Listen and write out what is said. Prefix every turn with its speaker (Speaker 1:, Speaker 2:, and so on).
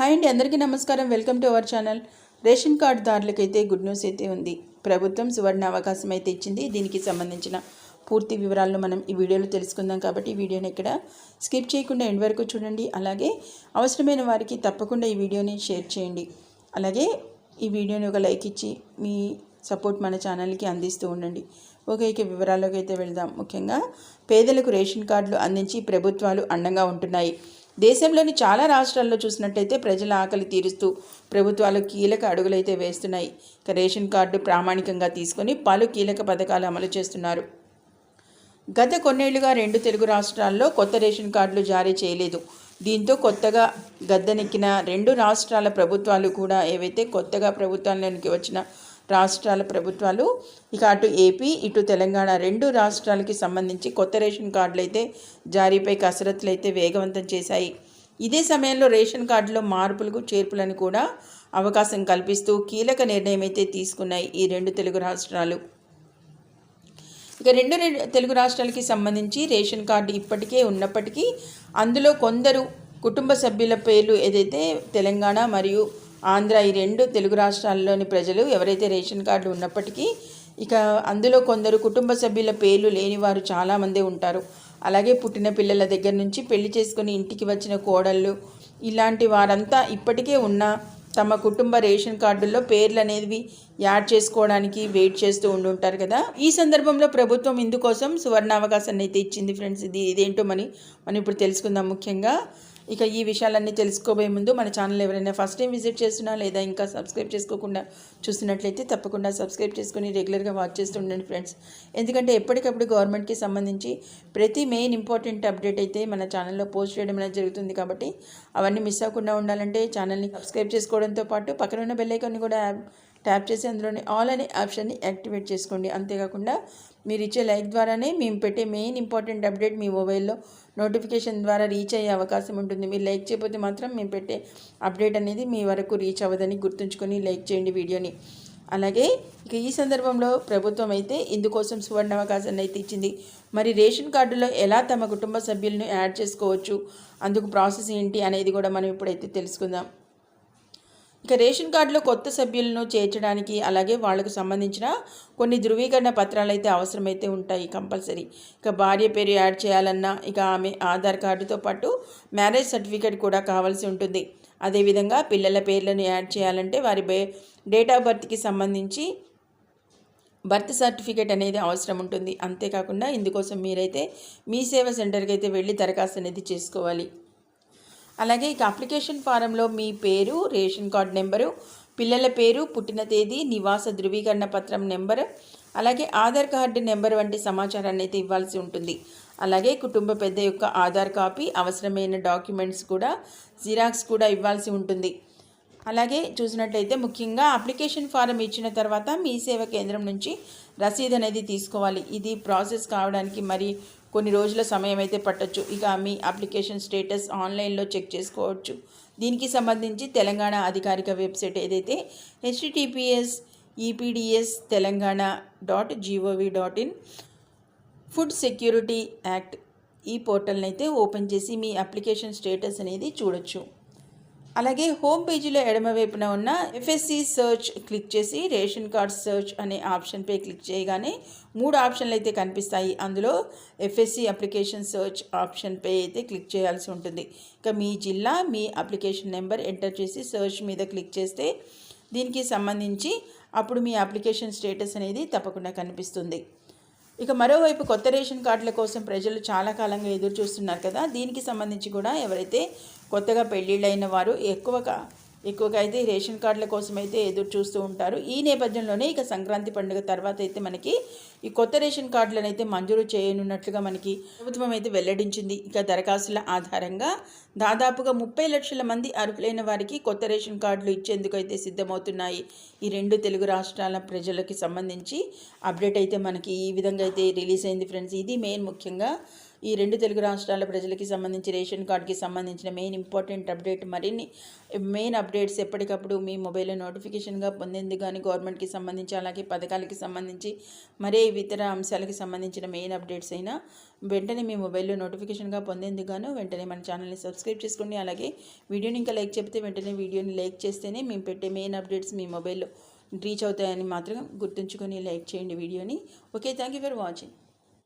Speaker 1: Hi అండి అందరికీ నమస్కారం. Welcome to our channel. Ration కార్డుదారులకైతే good news అయితే ఉంది. ప్రభుత్వం సువర్ణ అవకాశం అయితే ఇచ్చింది. దీనికి సంబంధించిన పూర్తి వివరాలను మనం ఈ వీడియోలో తెలుసుకుందాం కాబట్టి ఈ వీడియోని ఇక్కడ స్కిప్ చేయకుండా ఎండ్ వరకు చూడండి. అలాగే అవసరమైన వారికి తప్పకుండా ఈ వీడియోని షేర్ చేయండి. అలాగే ఈ వీడియోని ఒక లైక్ ఇచ్చి మీ సపోర్ట్ మన ఛానల్కి అందిస్తూ ఉండండి. ఓకే ఇక వివరాల్లోకి అయితే వెళ్దాం. ముఖ్యంగా పేదలకు రేషన్ కార్డులు అందించి ప్రభుత్వాలు అండంగా ఉంటున్నాయి. దేశంలోని చాలా రాష్ట్రాల్లో చూసినట్టయితే ప్రజల ఆకలి తీరుస్తూ ప్రభుత్వాలు కీలక అడుగులైతే వేస్తున్నాయి. ఇక రేషన్ కార్డు ప్రామాణికంగా తీసుకొని పలు కీలక పథకాలు అమలు చేస్తున్నారు. గత కొన్నేళ్ళుగా రెండు తెలుగు రాష్ట్రాల్లో కొత్త రేషన్ కార్డులు జారీ చేయలేదు. దీంతో కొత్తగా గద్దెనెక్కిన రెండు రాష్ట్రాల ప్రభుత్వాలు కూడా ఏవైతే కొత్తగా ప్రభుత్వంలోనికి వచ్చిన రాష్ట్రాల ప్రభుత్వాలు ఇక అటు ఏపీ ఇటు తెలంగాణ రెండు రాష్ట్రాలకి సంబంధించి కొత్త రేషన్ కార్డులు అయితే జారీపై కసరత్తులు అయితే వేగవంతం చేశాయి. ఇదే సమయంలో రేషన్ కార్డులో మార్పులకు చేర్పులను కూడా అవకాశం కల్పిస్తూ కీలక నిర్ణయం అయితే తీసుకున్నాయి ఈ రెండు తెలుగు రాష్ట్రాలు. ఇక రెండు రెండు తెలుగు రాష్ట్రాలకి సంబంధించి రేషన్ కార్డు ఇప్పటికే ఉన్నప్పటికీ అందులో కొందరు కుటుంబ సభ్యుల పేర్లు ఏదైతే తెలంగాణ మరియు ఆంధ్ర ఈ రెండు తెలుగు రాష్ట్రాల్లోని ప్రజలు ఎవరైతే రేషన్ కార్డు ఉన్నప్పటికీ ఇక అందులో కొందరు కుటుంబ సభ్యుల పేర్లు లేని వారు చాలామంది ఉంటారు. అలాగే పుట్టిన పిల్లల దగ్గర నుంచి పెళ్ళి చేసుకుని ఇంటికి వచ్చిన కోడళ్ళు ఇలాంటి వారంతా ఇప్పటికే ఉన్న తమ కుటుంబ రేషన్ కార్డుల్లో పేర్లు అనేవి యాడ్ చేసుకోవడానికి వెయిట్ చేస్తూ ఉండుంటారు కదా. ఈ సందర్భంలో ప్రభుత్వం ఇందుకోసం సువర్ణ అవకాశాన్ని అయితే ఇచ్చింది ఫ్రెండ్స్. ఇది ఇదేంటో మని మనం ఇప్పుడు తెలుసుకుందాం ముఖ్యంగా. ఇక ఈ విషయాలన్నీ తెలుసుకోబోయే ముందు మన ఛానల్ ఎవరైనా ఫస్ట్ టైం విజిట్ చేస్తున్నా లేదా ఇంకా సబ్స్క్రైబ్ చేసుకోకుండా చూస్తున్నట్లయితే తప్పకుండా సబ్స్క్రైబ్ చేసుకుని రెగ్యులర్గా వాచ్ చేస్తుండండి ఫ్రెండ్స్. ఎందుకంటే ఎప్పటికప్పుడు గవర్నమెంట్కి సంబంధించి ప్రతి మెయిన్ ఇంపార్టెంట్ అప్డేట్ అయితే మన ఛానల్లో పోస్ట్ చేయడం అనేది జరుగుతుంది కాబట్టి అవన్నీ మిస్ అవ్వకుండా ఉండాలంటే ఛానల్ని సబ్స్క్రైబ్ చేసుకోవడంతో పాటు పక్కన ఉన్న బెల్లైకాన్ని కూడా ట్యాప్ చేసి అందులోని ఆల్ అనే ఆప్షన్ని యాక్టివేట్ చేసుకోండి. అంతేకాకుండా మీరు ఇచ్చే లైక్ ద్వారానే మేము పెట్టే మెయిన్ ఇంపార్టెంట్ అప్డేట్ మీ మొబైల్లో నోటిఫికేషన్ ద్వారా రీచ్ అయ్యే అవకాశం ఉంటుంది. మీరు లైక్ చేయకపోతే మాత్రం మేము పెట్టే అప్డేట్ అనేది మీ వరకు రీచ్ అవ్వదని గుర్తుంచుకొని లైక్ చేయండి వీడియోని. అలాగే ఇక ఈ సందర్భంలో ప్రభుత్వం అయితే ఇందుకోసం సువర్ణ అవకాశాన్ని అయితే ఇచ్చింది. మరి రేషన్ కార్డులో ఎలా తమ కుటుంబ సభ్యులను యాడ్ చేసుకోవచ్చు? అందుకు ప్రాసెస్ ఏంటి అనేది కూడా మనం ఇప్పుడైతే తెలుసుకుందాం. ఇక రేషన్ కార్డులో కొత్త సభ్యులను చేర్చడానికి అలాగే వాళ్ళకు సంబంధించిన కొన్ని ధృవీకరణ పత్రాలు అయితే అవసరమైతే ఉంటాయి కంపల్సరీ. ఇక భార్య పేరు యాడ్ చేయాలన్నా ఇక ఆమె ఆధార్ కార్డుతో పాటు మ్యారేజ్ సర్టిఫికేట్ కూడా కావాల్సి ఉంటుంది. అదేవిధంగా పిల్లల పేర్లను యాడ్ చేయాలంటే వారి బే డేట్ ఆఫ్ బర్త్కి సంబంధించి బర్త్ సర్టిఫికేట్ అనేది అవసరం ఉంటుంది. అంతేకాకుండా ఇందుకోసం మీరైతే మీ సేవ సెంటర్కి అయితే వెళ్ళి దరఖాస్తు అనేది చేసుకోవాలి. అలాగే ఇక అప్లికేషన్ ఫారంలో మీ పేరు రేషన్ కార్డ్ నెంబరు పిల్లల పేరు పుట్టిన తేదీ నివాస ధృవీకరణ పత్రం నెంబరు అలాగే ఆధార్ కార్డు నెంబర్ వంటి సమాచారాన్ని అయితే ఇవ్వాల్సి ఉంటుంది. అలాగే కుటుంబ పెద్ద యొక్క ఆధార్ కాపీ అవసరమైన డాక్యుమెంట్స్ కూడా జిరాక్స్ కూడా ఇవ్వాల్సి ఉంటుంది. అలాగే చూసినట్లయితే ముఖ్యంగా అప్లికేషన్ ఫారం ఇచ్చిన తర్వాత మీ సేవ కేంద్రం నుంచి రసీదు అనేది తీసుకోవాలి. ఇది ప్రాసెస్ కావడానికి మరి కొన్ని రోజుల సమయం అయితే పట్టొచ్చు. ఇక మీ అప్లికేషన్ స్టేటస్ ఆన్లైన్లో చెక్ చేసుకోవచ్చు. దీనికి సంబంధించి తెలంగాణ అధికారిక వెబ్సైట్ ఏదైతే HTTPS EPDS Telangana dot GOV dot in food security act ఈ పోర్టల్ని అయితే ఓపెన్ చేసి మీ అప్లికేషన్ స్టేటస్ అనేది చూడొచ్చు. అలాగే హోమ్ పేజీలో ఎడమవైపున ఉన్న ఎఫ్ఎస్సి సర్చ్ క్లిక్ చేసి రేషన్ కార్డ్ సర్చ్ అనే ఆప్షన్పై క్లిక్ చేయగానే మూడు ఆప్షన్లు అయితే కనిపిస్తాయి. అందులో ఎఫ్ఎస్సి అప్లికేషన్ సర్చ్ ఆప్షన్పై అయితే క్లిక్ చేయాల్సి ఉంటుంది. ఇక మీ జిల్లా మీ అప్లికేషన్ నెంబర్ ఎంటర్ చేసి సర్చ్ మీద క్లిక్ చేస్తే దీనికి సంబంధించి అప్పుడు మీ అప్లికేషన్ స్టేటస్ అనేది తప్పకుండా కనిపిస్తుంది. ఇక మరోవైపు కొత్త రేషన్ కార్డుల కోసం ప్రజలు చాలా కాలంగా ఎదురు చూస్తున్నారు కదా. దీనికి సంబంధించి కూడా ఎవరైతే కొత్తగా పెళ్ళిళ్ళైన వారు ఎక్కువగా ఎక్కువగా అయితే రేషన్ కార్డుల కోసం అయితే ఎదురు చూస్తూ ఉంటారు. ఈ నేపథ్యంలోనే ఇక సంక్రాంతి పండుగ తర్వాత అయితే మనకి ఈ కొత్త రేషన్ కార్డులను అయితే మంజూరు చేయనున్నట్లుగా మనకి ప్రభుత్వం అయితే వెల్లడించింది. ఇక దరఖాస్తుల ఆధారంగా దాదాపుగా ముప్పై లక్షల మంది అర్హులైన వారికి కొత్త రేషన్ కార్డులు ఇచ్చేందుకు అయితే సిద్ధమవుతున్నాయి. ఈ రెండు తెలుగు రాష్ట్రాల ప్రజలకి సంబంధించి అప్డేట్ అయితే మనకి ఈ విధంగా అయితే రిలీజ్ అయింది ఫ్రెండ్స్. ఇది మెయిన్ ముఖ్యంగా ఈ రెండు తెలుగు రాష్ట్రాల ప్రజలకి సంబంధించి రేషన్ కార్డుకి సంబంధించిన మెయిన్ ఇంపార్టెంట్ అప్డేట్ మరిన్ని మెయిన్ అప్డేట్స్ ఎప్పటికప్పుడు మీ మొబైల్లో నోటిఫికేషన్గా పొందేందుకు కానీ గవర్నమెంట్కి సంబంధించి అలాగే పథకాలకి సంబంధించి మరే ఇతర అంశాలకి సంబంధించిన మెయిన్ అప్డేట్స్ అయినా వెంటనే మీ మొబైల్లో నోటిఫికేషన్గా పొందేందుకు గాను వెంటనే మన ఛానల్ని సబ్స్క్రైబ్ చేసుకోండి. అలాగే వీడియోని ఇంకా లైక్ చెప్తే వెంటనే వీడియోని లైక్ చేస్తేనే మేము పెట్టే మెయిన్ అప్డేట్స్ మీ మొబైల్లో రీచ్ అవుతాయని మాత్రం గుర్తుంచుకొని లైక్ చేయండి వీడియోని. Okay thank you for watching.